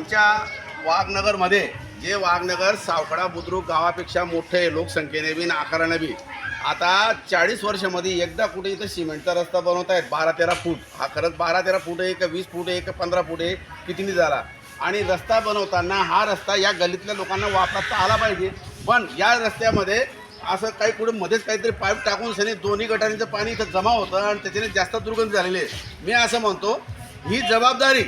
आमच्या वाघनगरमध्ये जे वाघनगर सावकडा बुद्रुक गावापेक्षा मोठे आहे लोकसंख्येने बी आकाराने बी आता चाळीस वर्षामध्ये एकदा कुठे इथं सिमेंटचा रस्ता बनवत आहेत बारा तेरा फूट. हा खरंच बारा तेरा फूट आहे का वीस फूट आहे का पंधरा फूट आहे कितीनी झाला. आणि रस्ता बनवताना हा रस्ता या गल्लीतल्या लोकांना वापरता आला पाहिजे. पण या रस्त्यामध्ये असं काही कुठे मध्येच काहीतरी पाईप टाकून सनी दोन्ही गटारीचं पाणी इथं जमा होतं आणि त्याच्याने जास्त दुर्गंध झालेली आहे. मी असं म्हणतो ही जबाबदारी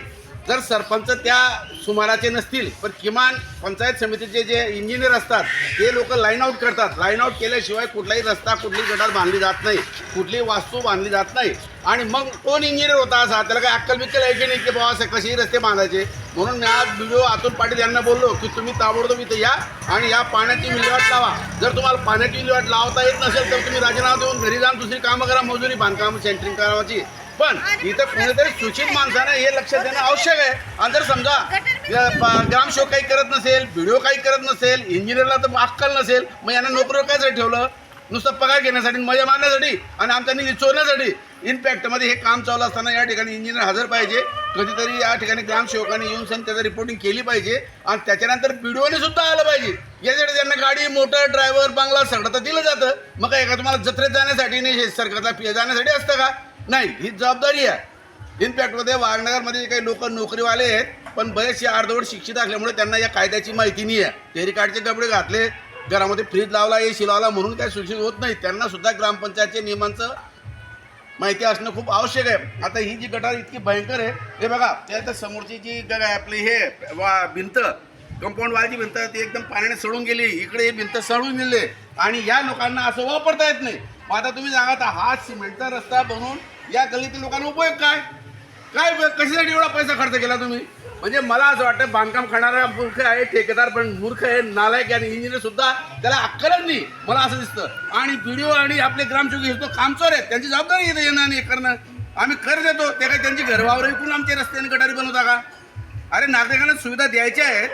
जर सरपंच त्या सुमाराचे नसतील पण किमान पंचायत समितीचे जे इंजिनियर असतात ते लोक लाईन आऊट करतात. लाईन आऊट केल्याशिवाय कुठलाही रस्ता कुठली गटार बांधली जात नाही. कुठली वास्तू बांधली जात नाही. आणि मग कोण इंजिनियर होता असा? त्याला काय अक्कल बिक्कल आहे की नाही की बाबा असं कसेही रस्ते बांधायचे? म्हणून मी आज बी आतून पाटील यांना बोललो की तुम्ही ताबडतोब इथं या आणि या पाण्याची विल्हेवाट लावा. जर तुम्हाला पाण्याची विल्हेवाट लावता येत नसेल तर तुम्ही राजीनामा देऊन घरी जाऊन दुसरी कामं करा मजुरी बांधकाम सेंटरिंग करावाची पण इथं कोणीतरी सूचित माणसानं हे लक्ष देणं आवश्यक आहे. आणि जर समजा ग्रामसेवक काही करत नसेल व्हिडिओ काही करत नसेल इंजिनियरला तर अक्कल नसेल मग यांना नोकरीवर कायसाठी ठेवलं नुसतं पगार घेण्यासाठी मजा मारण्यासाठी आणि आमचा निधी चोरण्यासाठी इनफॅक्टमध्ये हे काम चालू असताना या ठिकाणी इंजिनियर हजर पाहिजे कधीतरी या ठिकाणी ग्रामसेवकांनी येऊन सांग त्याचं रिपोर्टिंग केली पाहिजे आणि त्याच्यानंतर व्हिडिओने सुद्धा आलं पाहिजे. यासाठी त्यांना गाडी मोटर ड्रायव्हर बंगला सगळं तर दिलं जातं. मग काय का तुम्हाला जत्रेत जाण्यासाठी नाही सरकारला फी जाण्यासाठी असतं का? नाही ही जबाबदारी आहे. इनफॅक्टमध्ये वागनगरमध्ये जे काही लोक नोकरीवाले आहेत पण बरेचसे अर्धवट शिक्षित असल्यामुळे त्यांना या कायद्याची माहिती नाही आहे तेरी कार्डचे कपडे घातले घरामध्ये फ्रीज लावला एसी लावला म्हणून काही सूचित होत नाही त्यांना सुद्धा ग्रामपंचायतच्या नियमांचं माहिती असणं खूप आवश्यक आहे. आता ही जी गटार इतकी भयंकर आहे हे बघा त्या समोरची जी ग- आपली हे वा भिंत कंपाऊंड वालची भिंत ती एकदम पाण्याने सडून गेली. इकडे ही भिंत सडून गेली. आणि या लोकांना असं वापरता येत नाही. मग आता तुम्ही सांगा आता हा सिमेंटचा रस्ता बनवून या गल्लीतील लोकांना उपयोग काय? काय कशासाठी एवढा पैसा खर्च केला तुम्ही? म्हणजे मला असं वाटतं बांधकाम करणारा मूर्ख आहे ठेकेदार पण मूर्ख आहे नालायक आणि इंजिनियर सुद्धा त्याला अक्कलच नाही. मला असं दिसतं. आणि व्हिडिओ आणि आपले ग्रामसेवक हे तो कामचोर आहेत. त्यांची जबाबदारी येते येणं आणि करणं. आम्ही कर देतो. ते काय त्यांची घरवावर विकून आमचे रस्ते आणि गटारी बनवता का? अरे नागरिकांना सुविधा द्यायच्या आहेत.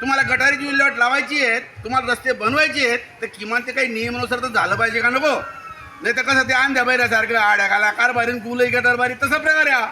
तुम्हाला गटारीची विल्हेवाट लावायची आहेत. तुम्हाला रस्ते बनवायचे आहेत. तर किमान ते काही नियमानुसार तर झालं पाहिजे का नको? नाही तर कसं ते द्या बैऱ्यासारखं आड्या घाला कारभारीन कुलही गटारबारी तसा प्रकार आहे हा.